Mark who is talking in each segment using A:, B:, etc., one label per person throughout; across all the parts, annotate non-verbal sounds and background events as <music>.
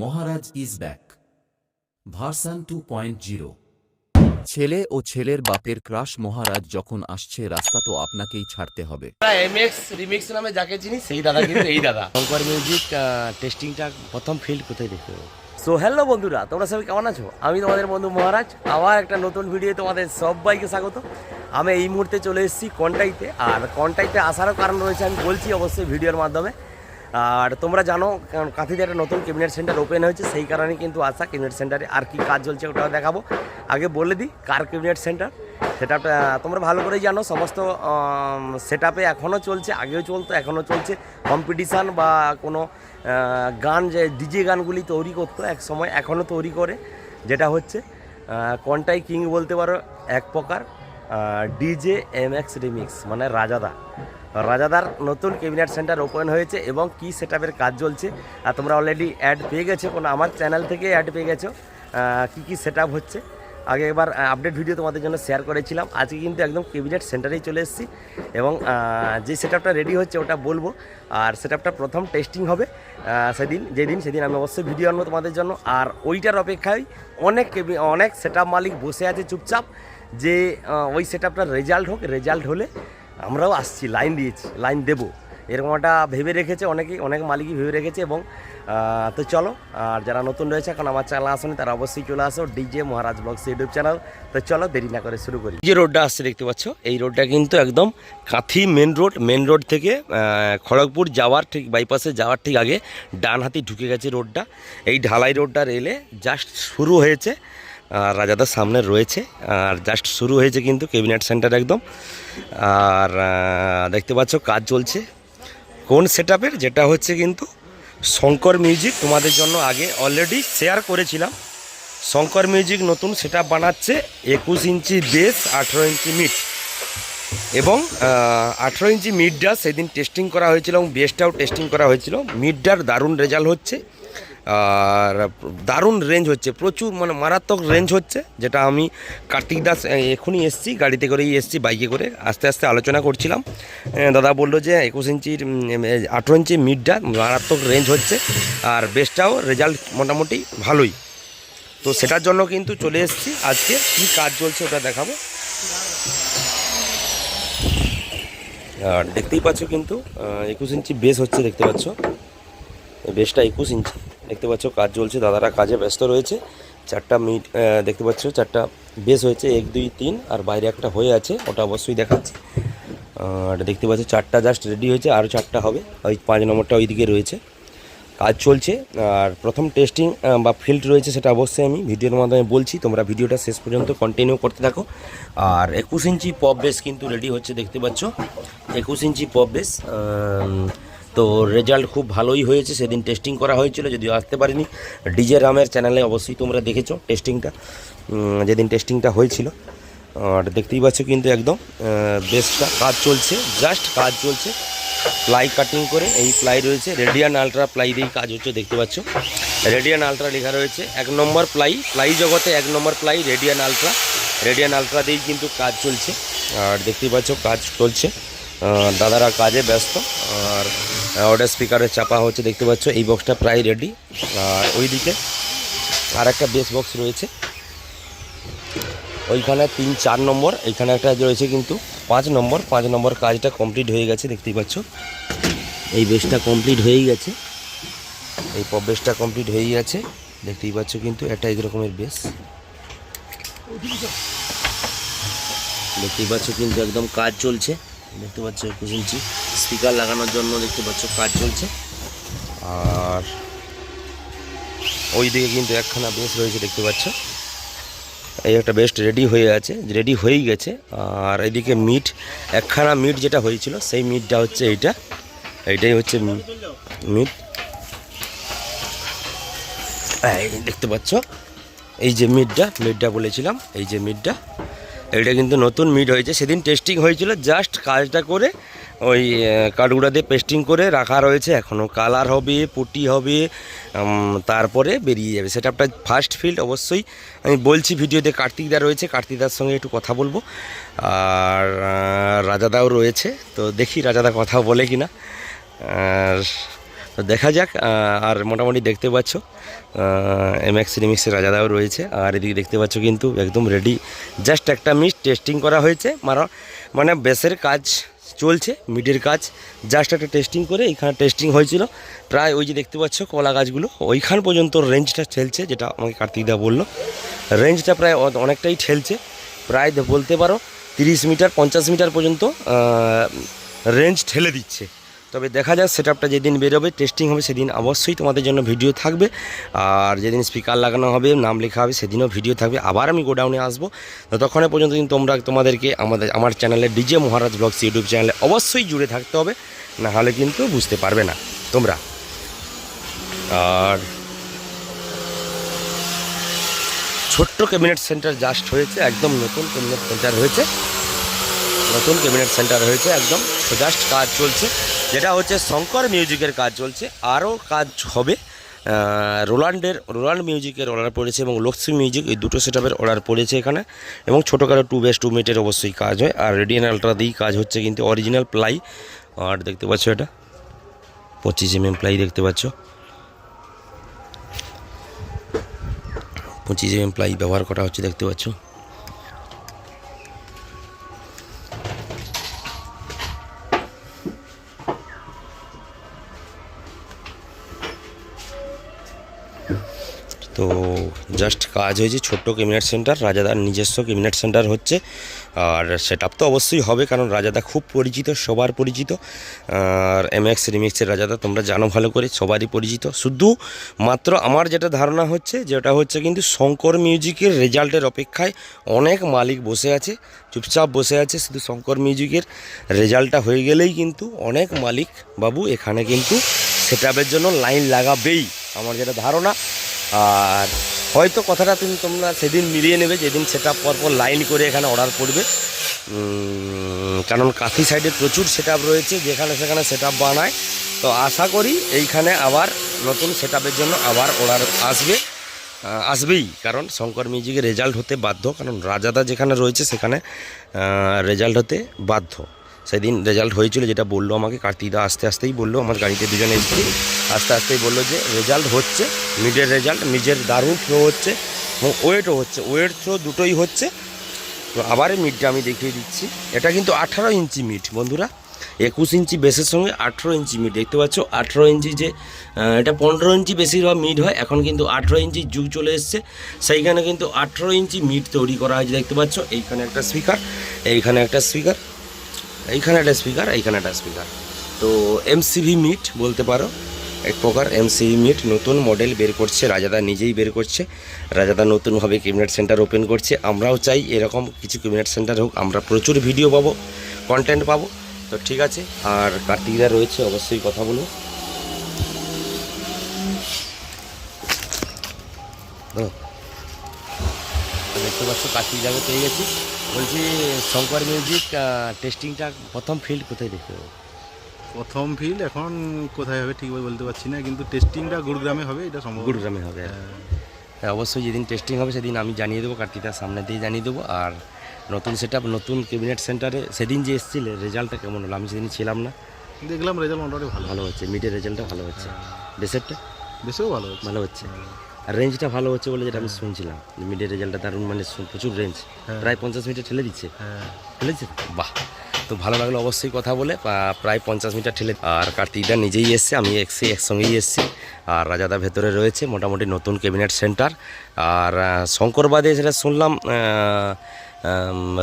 A: Maharaj is back. Version two point zero.
B: ছেলে ও ছেলের বাপের ক্রাশ মহারাজ যখন আসছে রাস্তা তো আপনাকেই ছাড়তে হবে।
C: এমএক্স রিমিক্স নামে যাকে চিনি সেই দাদা কিন্তু এই দাদা। <laughs> শঙ্কর মিউজিক টেস্টিংটা প্রথম ফিল্ড কোথায় দেখতে হবে সো হ্যালো বন্ধুরা তোমরা সবাই কেমন আছো? আমি তোমাদের বন্ধু মহারাজ আবার একটা নতুন ভিডিও তোমাদের সবাইকে স্বাগত। আমি এই মুহূর্তে চলে এসেছি কন্টাইতে আর কন্টাইতে আসারও কারণ রয়েছে আমি বলছি অবশ্যই ভিডিওর মাধ্যমে। আর তোমরা জানো, কারণ কাঁথিতে একটা নতুন ক্যাবিনেট সেন্টার ওপেন হয়েছে, সেই কারণে কিন্তু আসা ক্যাবিনেট সেন্টারে আর কি কাজ চলছে ওটাও দেখাবো। আগে বলে দিই, কার ক্যাবিনেট সেন্টার? সেটা তোমরা ভালো করেই জানো, সমস্ত সেট আপে এখনও চলছে, আগেও চলতো এখনও চলছে। কম্পিটিশান বা কোনো গান যে ডিজে গানগুলি তৈরি করতো এক সময় এখনও তৈরি করে, যেটা হচ্ছে কন্টাই কিং বলতে পারো, এক প্রকার ডিজে এম এক্স রিমিক্স মানে রাজাদা। রাজাদার নতুন ক্যাবিনেট সেন্টার ওপেন হয়েছে এবং কি সেট কাজ চলছে, আর তোমরা অলরেডি অ্যাড পেয়ে গেছো কোনো আমার চ্যানেল থেকে অ্যাড পেয়ে গেছো কি কি সেট হচ্ছে। আগে এবার আপডেট ভিডিও তোমাদের জন্য শেয়ার করেছিলাম, আজকে কিন্তু একদম ক্যাবিনেট সেন্টারেই চলে এসেছি এবং যে সেট রেডি হচ্ছে ওটা বলব, আর সেট প্রথম টেস্টিং হবে সেদিন, যেদিন, সেদিন আমি অবশ্যই ভিডিও আনব তোমাদের জন্য, আর ওইটার অপেক্ষায় অনেক অনেক সেট মালিক বসে আছে চুপচাপ, যে ওই সেট রেজাল্ট হোক রেজাল্ট হলে আমরাও আসছি লাইন দিয়েছি লাইন দেবো। এরকম একটা ভেবে রেখেছে, অনেকেই, অনেক মালিকই ভেবে রেখেছে এবং তো চলো, আর যারা নতুন রয়েছে, এখন আমার চ্যানেল আসেনি, তারা অবশ্যই চলে আসো DJ Maharaj blogs YouTube channel তো চলো, দেরি না করে শুরু করি। যে রোডটা আসছে দেখতে পাচ্ছ, এই রোডটা কিন্তু একদম Kanthi main road main road থেকে খড়গপুর যাওয়ার ঠিক বাইপাসে যাওয়ার ঠিক আগে ডান হাতি ঢুকে গেছে রোডটা এই ঢালাই রোডটা রেলে জাস্ট শুরু হয়েছে। রাজাদার সামনে রয়েছে। আর জাস্ট শুরু হয়েছে কিন্তু ক্যাবিনেট সেন্টার একদম। আর দেখতে পাচ্ছ কাজ চলছে। কোন সেট যেটা হচ্ছে কিন্তু শঙ্কর মিউজিক তোমাদের জন্য আগে অলরেডি শেয়ার করেছিলাম। শঙ্কর মিউজিক নতুন সেট বানাচ্ছে একুশ ইঞ্চি বেস আঠেরো ইঞ্চি মিট এবং আঠেরো ইঞ্চি মিডটা সেদিন টেস্টিং করা হয়েছিল এবং বেসটাও টেস্টিং করা হয়েছিল। মিডটার দারুণ রেজাল্ট হচ্ছে। আর দারুণ রেঞ্জ হচ্ছে, প্রচুর মানে মারাত্মক রেঞ্জ হচ্ছে, যেটা আমি কার্তিক দাস এখনই এসছি, গাড়িতে করেই এসছি বাইকে করে। আস্তে আস্তে আলোচনা করছিলাম। দাদা বলল যে একুশ ইঞ্চির আঠেরো ইঞ্চি মিডটা মারাত্মক রেঞ্জ হচ্ছে, আর বেসটাও রেজাল্ট মোটামুটি ভালোই। তো সেটার জন্য কিন্তু চলে এসেছি। আজকে কী কাজ চলছে ওটা দেখাবো। আর দেখতেই পাচ্ছ কিন্তু একুশ ইঞ্চি বেস হচ্ছে, দেখতে পাচ্ছ। বেসটা একুশ ইঞ্চি। দেখতে পাচ্ছ কাজ চলছে, দাদারা কাজে ব্যস্ত রয়েছে। চারটা মিট দেখতে পাচ্ছ চারটা বেস হয়েছে, এক, দুই, তিন, আর বাইরে একটা হয়ে আছে, ওটা অবশ্যই দেখাচ্ছি। আর দেখতে পাচ্ছ চারটা জাস্ট রেডি হয়েছে, আরও চারটা হবে, ওই পাঁচ নম্বরটা ওইদিকে রয়েছে। কাজ চলছে, আর প্রথম টেস্টিং বা ফিল্ড রয়েছে সেটা অবশ্যই আমি ভিডিওর মাধ্যমে বলছি, তোমরা ভিডিওটা শেষ পর্যন্ত কন্টিনিউ করতে থাকো। আর একুশ ইঞ্চি পপ বেস কিন্তু রেডি হচ্ছে, দেখতে পাচ্ছ। একুশ ইঞ্চি পপ বেস তো রেজাল্ট খুব ভালোই হয়েছে, সেদিন টেস্টিং করা হয়েছিল, যদিও আসতে পারিনি। ডিজে রামের চ্যানেলে অবশ্যই তোমরা দেখেছ টেস্টিংটা যেদিন টেস্টিংটা হয়েছিল। আর দেখতেই পাচ্ছ কিন্তু একদম বেসটা কাজ চলছে জাস্ট কাজ চলছে। প্লাই কাটিং করে এই প্লাই রয়েছে রেডিয়ান আলট্রা প্লাই দিয়েই কাজ হচ্ছে, দেখতে পাচ্ছ। রেডিয়ান আলট্রা লেখা রয়েছে, এক নম্বর প্লাই প্লাই জগতে এক নম্বর ply Radian Ultra Radian Ultra দিয়েই কিন্তু কাজ চলছে। আর দেখতেই পাচ্ছ, কাজ চলছে। দাদারা কাজে ব্যস্ত, আর অর্ডার স্পিকারে চাপা হচ্ছে, দেখতে পাচ্ছ, এই বক্সটা প্রায় রেডি আর ওইদিকে আর একটা বেস বক্স রয়েছে। ওইখানে তিন, চার নম্বর, এখানে একটা রয়েছে কিন্তু পাঁচ নম্বর। পাঁচ নম্বর কাজটা কমপ্লিট হয়ে গেছে, দেখতেই পাচ্ছ। এই বেসটা কমপ্লিট হয়েই গেছে। এই পপ বেসটা কমপ্লিট হয়েই গেছে, দেখতেই পাচ্ছ কিন্তু একটা এই রকমের বেস দেখতেই পাচ্ছ কিন্তু একদম কাজ চলছে। দেখতে পাচ্ছ একুশ ইঞ্চি স্পিকার লাগানোর জন্য দেখতে পাচ্ছ কাজ চলছে। আর ওই দিকে কিন্তু একখানা বেস রয়েছে দেখতে পাচ্ছ। এই একটা বেস্ট রেডি হয়ে আছে রেডি হয়েই গেছে। আর এদিকে মিট একখানা মিট যেটা হয়েছিল, সেই মিটটা হচ্ছে এইটা। এইটাই হচ্ছে মিট এই দেখতে পাচ্ছ। এই যে মিটটা মিটটা বলেছিলাম, এই যে মিটটা এইটা কিন্তু নতুন মিট হয়েছে। সেদিন টেস্টিং হয়েছিল জাস্ট কাজটা করে ওই কাঠগুঁড়া দিয়ে পেস্টিং করে রাখা রয়েছে। এখনও কালার হবে, পুটি হবে তারপরে বেরিয়ে যাবে। সেটা আপনার ফার্স্ট ফিল্ড অবশ্যই। আমি বলছি ভিডিওতে কার্তিকদা রয়েছে, কার্তিকদার সঙ্গে একটু কথা বলব। আর রাজাদাও রয়েছে। তো দেখি রাজাদা কথা বলে কি না আর, তো দেখা যাক আর মোটামুটি দেখতে পাচ্ছ এম এক্স রিমিক্সের রাজাদাও রয়েছে। আর এদিকে দেখতে পাচ্ছ কিন্তু একদম রেডি জাস্ট একটা মিস টেস্টিং করা হয়েছে। মারা মানে বেসের কাজ চলছে, মিডের কাজ। জাস্ট একটা টেস্টিং করে এইখানে টেস্টিং হয়েছিল। প্রায় ওই যে দেখতে পাচ্ছ, কলা গাছগুলো, ওইখান পর্যন্ত রেঞ্জটা ঠেলছে, যেটা আমাকে কার্তিকদা বলল। রেঞ্জটা প্রায় অনেকটাই ঠেলছে। প্রায় বলতে পারো, তিরিশ মিটার, পঞ্চাশ মিটার পর্যন্ত রেঞ্জ ঠেলে দিচ্ছে। তবে দেখা যাক সেটআপটা যেদিন বেরোবে টেস্টিং হবে সেদিন অবশ্যই তোমাদের জন্য ভিডিও থাকবে। আর যেদিন স্পিকার লাগানো হবে, নাম লেখা হবে, সেদিনও ভিডিও থাকবে। আবার আমি গোডাউনে আসব। ততক্ষণে পর্যন্ত কিন্তু তোমরা তোমাদেরকে আমাদের, আমার চ্যানেলে ডিজে মহারাজ ব্লগস ইউটিউব চ্যানেলে অবশ্যই জুড়ে থাকতে হবে। না হলে কিন্তু বুঝতে পারবে না। তোমরা। আর ছোট্ট ক্যাবিনেট সেন্টার জাস্ট হয়েছে, একদম নতুন ক্যাবিনেট সেন্টার হয়েছে। নতুন ক্যাবিনেট সেন্টার হয়েছে একদম। জাস্ট কাজ চলছে। যেটা হচ্ছে শঙ্কর মিউজিকের কাজ চলছে। আরও কাজ হবে। রোলান্ডের, রোলান্ড মিউজিকের অর্ডার পড়েছে এবং লক্ষ্মী মিউজিক, এই দুটো সেটআপের অর্ডার পড়েছে এখানে। এবং ছোটোখাটো টু বেস টু মিটের অবশ্যই কাজ হয়। আর রেডিয়ান আলট্রা দিয়েই কাজ হচ্ছে কিন্তু অরিজিনাল প্লাই আর দেখতে পাচ্ছ এটা। পঁচিশ এম এম প্লাই দেখতে পাচ্ছ। পঁচিশ এম প্লাই ব্যবহার করা হচ্ছে, দেখতে পাচ্ছ। তো জাস্ট কাজ হয়েছে ছোট্ট ক্যাবিনেট সেন্টার রাজাদার নিজস্ব ক্যাবিনেট সেন্টার হচ্ছে। আর সেট তো অবশ্যই হবে, কারণ রাজাদা খুব পরিচিত, সবার পরিচিত। আর এম এক্স রিমিক্সের রাজাদা তোমরা জানো ভালো করে, সবারই পরিচিত। শুধু মাত্র আমার যেটা ধারণা হচ্ছে, যেটা হচ্ছে কিন্তু শঙ্কর মিউজিকের রেজাল্টের অপেক্ষায় অনেক মালিক বসে আছে, চুপচাপ বসে আছে। শুধু শঙ্কর মিউজিকের রেজাল্টটা হয়ে গেলেই কিন্তু অনেক মালিক বাবু এখানে কিন্তু সেটআপের জন্য লাইন লাগাবেই। আমার যেটা ধারণা আর হয়তো কথাটা তুমি তোমরা সেদিন মিলিয়ে নেবে, যেদিন সেট আপ পরপর লাইন করে এখানে অর্ডার করবে কারণ কাঁথি সাইডে প্রচুর সেট রয়েছে, যেখানে সেখানে সেট বানায়। তো আশা করি এইখানে আবার নতুন সেট জন্য আবার অর্ডার আসবে। আসবেই, কারণ শঙ্কর মিউজিকের রেজাল্ট হতে বাধ্য, কারণ রাজাদা যেখানে রয়েছে সেখানে রেজাল্ট হতে বাধ্য। সেদিন রেজাল্ট হয়েছিল যেটা বলল আমাকে কার্তিকদা আস্তে আস্তেই বলল, আমার গাড়িতে দুজনে এসেছি, আস্তে আস্তেই বলল যে রেজাল্ট হচ্ছে মিডের রেজাল্ট মিডের দারুণ থ্রো হচ্ছে, এবং ওয়েটও হচ্ছে ওয়েট থ্রো দুটোই হচ্ছে, তো আবার মিডটা আমি দেখিয়ে দিচ্ছি। এটা কিন্তু আঠারো ইঞ্চি মিড বন্ধুরা। একুশ ইঞ্চি বেসের সঙ্গে আঠেরো ইঞ্চি মিড দেখতে পাচ্ছ? আঠেরো ইঞ্চি যে এটা পনেরো ইঞ্চি বেশিরভাগ মিড হয়, এখন কিন্তু আঠেরো ইঞ্চি যুগ চলে এসছে। সেইখানে কিন্তু আঠেরো ইঞ্চি মিড তৈরি করা হয়েছে, দেখতে পাচ্ছ? এইখানে একটা স্পিকার এইখানে একটা স্পিকার এইখানে একটা স্পিকার এইখানে একটা স্পিকার তো এমসিভি মিট বলতে পারো, এক প্রকার এমসিভি মিট নতুন মডেল বের করছে, রাজাদা নিজেই বের করছে। রাজাদা নতুনভাবে ক্যাবিনেট সেন্টার ওপেন করছে। আমরাও চাই এরকম কিছু ক্যাবিনেট সেন্টার হোক, আমরা প্রচুর ভিডিও পাবো কন্টেন্ট পাবো। তো ঠিক আছে, আর কার্তিকদা রয়েছে, অবশ্যই কথা বলব হ্যাঁ। তো দেখতে পাচ্ছ কার্তিক দাকে পেয়ে গেছি। বলছি শঙ্কর মিউজিক টেস্টিংটা প্রথম ফিল্ড কোথায় দেখতে
D: প্রথম ফিল্ড এখন কোথায় হবে ঠিক বলতে পারছি না কিন্তু টেস্টিংটা গুরুগ্রামে হবে এটা সম্ভব।
C: গুরুগ্রামে হবে হ্যাঁ। অবশ্যই যেদিন টেস্টিং হবে সেদিন আমি জানিয়ে দেবো কার্তিকদার সামনে দিয়ে জানিয়ে দেবো। আর নতুন সেট নতুন ক্যাবিনেট সেন্টারে সেদিন যে এসেছিলে রেজাল্টটা কেমন হলো? আমি সেদিন ছিলাম না।
D: দেখলাম রেজাল্ট মোটামুটি ভালো।
C: ভালো হচ্ছে মিডের রেজাল্টটা ভালো হচ্ছে। বেসেরটা?
D: বেশিও ভালো হচ্ছে।
C: ভালো হচ্ছে। আর রেঞ্জটা ভালো হচ্ছে বলে যেটা আমি শুনছিলাম। মিডের রেজাল্টটা দারুণ মানে প্রচুর রেঞ্জ প্রায় পঞ্চাশ মিটার ঠেলে দিচ্ছে।
D: ঠেলে
C: দিচ্ছে বাহ। তো ভালো লাগল অবশ্যই কথা বলে। প্রায় পঞ্চাশ মিটার ঠেলে আর কার্তিকদা নিজেই এসছে আমি এসছি একসঙ্গেই এসছি। আর রাজাদা ভেতরে রয়েছে মোটামুটি নতুন ক্যাবিনেট সেন্টার আর শঙ্করবাদে যেটা শুনলাম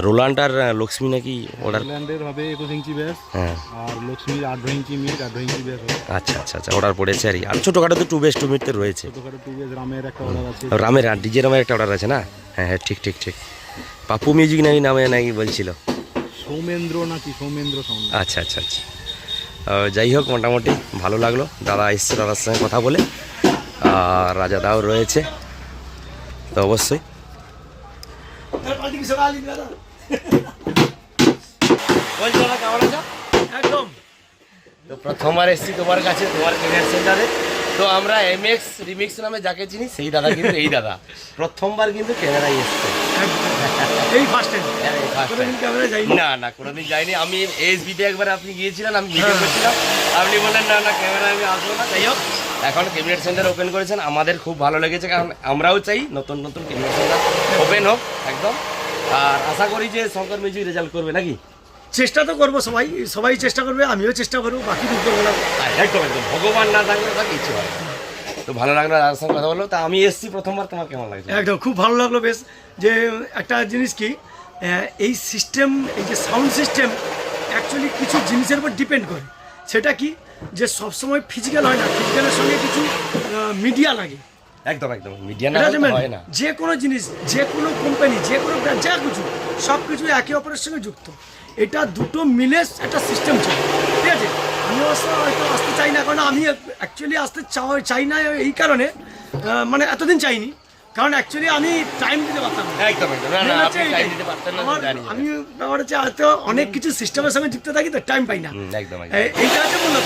C: রোলান্ড আর লক্ষ্মী নাকি অর্ডার
D: ইংল্যান্ডের হবে একুশ ইঞ্চি ব্যাস
C: হ্যাঁ।
D: আর লক্ষ্মীর আঠারো ইঞ্চি মিট আঠারো ইঞ্চি ব্যাস
C: আচ্ছা আচ্ছা আচ্ছা অর্ডার পড়েছে আর কি। আর ছোটোখাটো তো টু বেস টু মিটতে রয়েছে।
D: ছোটোখাটো টু ব্যাস রামের একটা অর্ডার আছে।
C: রামের আর ডিজে রামের একটা অর্ডার আছে না? হ্যাঁ হ্যাঁ ঠিক ঠিক ঠিক। পাপু মিউজিক নাকি নামে নাকি বলছিল?
D: সৌমেন্দ্র নাকি সৌমেন্দ্র
C: আচ্ছা আচ্ছা আচ্ছা। যাই হোক মোটামুটি ভালো লাগল। দাদা এসছে দাদার সঙ্গে কথা বলে। আর রাজা দাও রয়েছে। তো অবশ্যই একদম। তো প্রথমবার এসেছি তোমার কাছে তোমার সেন্টারে তো আমরা এমএক্স রিমিক্স নামে যাকে চিনি সেই দাদা কিন্তু এই দাদা। প্রথমবার কিন্তু ক্যামেরায় এসছে।
E: এই ফার্স্ট টাইম
C: এই first
E: কোনোদিন
C: time।
E: ক্যামেরা যাইনি।
C: না না কোনোদিন যাইনি। আমি এসবিতে একবার আপনি গিয়েছিলেন আমি ভিডিও
E: হ্যাঁ।
C: করছিলাম। আপনি বললেন না না ক্যামেরা আমি আসব না। যাই হোক এখন ক্যাবিনেট সেন্টার ওপেন করেছেন। আমাদের খুব ভালো লেগেছে কারণ আমরাও চাই নতুন নতুন ক্যাবিনেট সেন্টার ওপেন হোক একদম। আর আশা করি যে শঙ্কর মিউজিক রেজাল্ট করবে নাকি?
E: চেষ্টা তো করব সবাই সবাই চেষ্টা করবে আমিও চেষ্টা করব বাকি দুটো বলা
C: একদম একদম। ভগবান না থাকলে তাকে কিছু হয়। তো ভালো লাগল দাদার সঙ্গে কথা বলল। তা আমি এসছি প্রথমবার তোমার কেমন লাগছে?
E: একদম খুব ভালো লাগল বেশ। যে একটা জিনিস কি এই সিস্টেম এই যে সাউন্ড সিস্টেম অ্যাকচুয়ালি কিছু জিনিসের উপর ডিপেন্ড করে। সেটা কি যে সবসময় ফিজিক্যাল হয় না ফিজিক্যালের সঙ্গে কিছু মিডিয়া লাগে।
C: একদম একদম। মিডিয়া না। হয় না।
E: যে কোনো জিনিস যে কোনো কোম্পানি যে কোনো brand, যা কিছু সব কিছু একে অপরের সঙ্গে যুক্ত। এটা দুটো মিলে একটা সিস্টেম চলে। ঠিক আছে? আমি অবশ্য হয়তো আসতে চাই না কারণ আমি অ্যাকচুয়ালি আসতে চাই- না এই কারণে মানে এতদিন চাইনি। কারণ অ্যাকচুয়ালি আমি টাইম দিতে পারতাম
C: একদম একদম। না না আপনি টাইম দিতে পারতেন না জানি
E: আমি ব্যাপার হচ্ছে অনেক কিছু সিস্টেমের সঙ্গে যুক্ত থাকি তো টাইম পাই না।
C: একদম
E: এইটা হচ্ছে মূলত।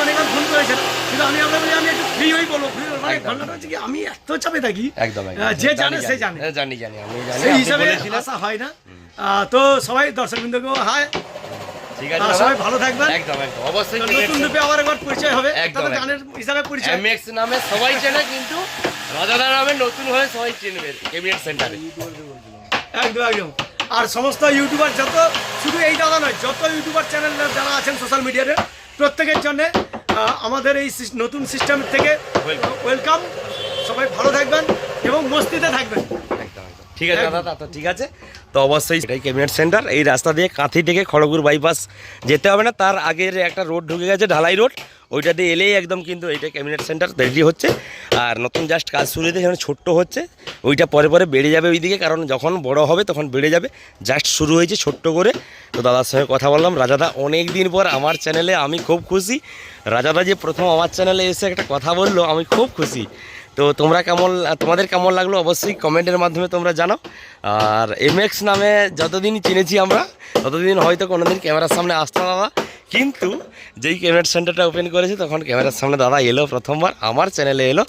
E: আপনি ফোন করেছেন কিন্তু আমি আপনার বলি আমি একটু ফ্রি হই বলব। ফ্রি মানে ঘটনাটা হচ্ছে কি আমি এত চাপে থাকি
C: একদম একদম।
E: যে
C: জানে
E: সে জানে।
C: হ্যাঁ, জানি জানি আমি জানি।
E: সেই হিসাবে আসা হয় না। তো সবাই
C: ঠিক আছে
E: সবাই ভালো থাকবেন।
C: একদম একদম। অবশ্যই
E: নতুন রূপে আবার একবার পরিচয় হবে
C: একদম,
E: গানের হিসাবে পরিচয়।
C: এমএক্স নামে সবাই চেনে কিন্তু রাজাদা নামে নতুন হয়ে সবাই চিনবে ক্যাবিনেট সেন্টারে
E: একদম একদম। আর সমস্ত ইউটিউবার যত শুধু এই দাদা নয় যত ইউটিউবার চ্যানেল যারা আছেন সোশ্যাল মিডিয়াতে প্রত্যেকের জন্য আমাদের এই নতুন সিস্টেম থেকে. ওয়েলকাম সবাই ভালো থাকবেন এবং মস্তিতে থাকবেন
C: ঠিক আছে দাদা তা ঠিক আছে। তো অবশ্যই এটাই ক্যাবিনেট সেন্টার এই রাস্তা দিয়ে কাঁথি থেকে খড়গপুর বাইপাস যেতে হবে না তার আগের একটা রোড ঢুকে গেছে ঢালাই রোড ওইটা দিয়ে এলেই একদম কিন্তু এইটা ক্যাবিনেট সেন্টার রেডি হচ্ছে। আর নতুন জাস্ট কাজ শুরু হয়েছে সেখানে ছোট্ট হচ্ছে ওইটা পরে পরে বেড়ে যাবে ওইদিকে কারণ যখন বড় হবে তখন বেড়ে যাবে। জাস্ট শুরু হয়েছে ছোট্ট করে। তো দাদার সঙ্গে কথা বললাম রাজাদা অনেক দিন পর আমার চ্যানেলে আমি খুব খুশি। রাজাদা যে প্রথম আমার চ্যানেলে এসে একটা কথা বলল আমি খুব খুশি। তো তোমরা কেমন, তোমাদের কেমন লাগল অবশ্যই কমেন্টের মাধ্যমে তোমরা জানাও আর এমএক্স নামে যতদিন চিনেছি আমরা, ততদিন হয়তো কোনোদিন ক্যামেরার সামনে আসতো দাদা। কিন্তু যেই ক্যামেরা সেন্টারটা ওপেন করেছে, তখন ক্যামেরার সামনে দাদা এলো প্রথমবার, আমার চ্যানেলে এলো।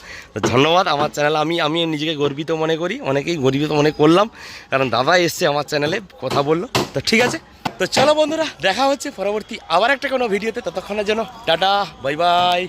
C: ধন্যবাদ, আমার চ্যানেল আমি আমি নিজেকে গর্বিত মনে করি, অনেকেই গর্বিত মনে করলাম, কারণ দাদা এসছে আমার চ্যানেলে কথা বলল। তো ঠিক আছে, তো চলো বন্ধুরা, দেখা হচ্ছে পরবর্তী আবার একটা কোনো ভিডিওতে ততক্ষণের জন্য টাটা বাই বাই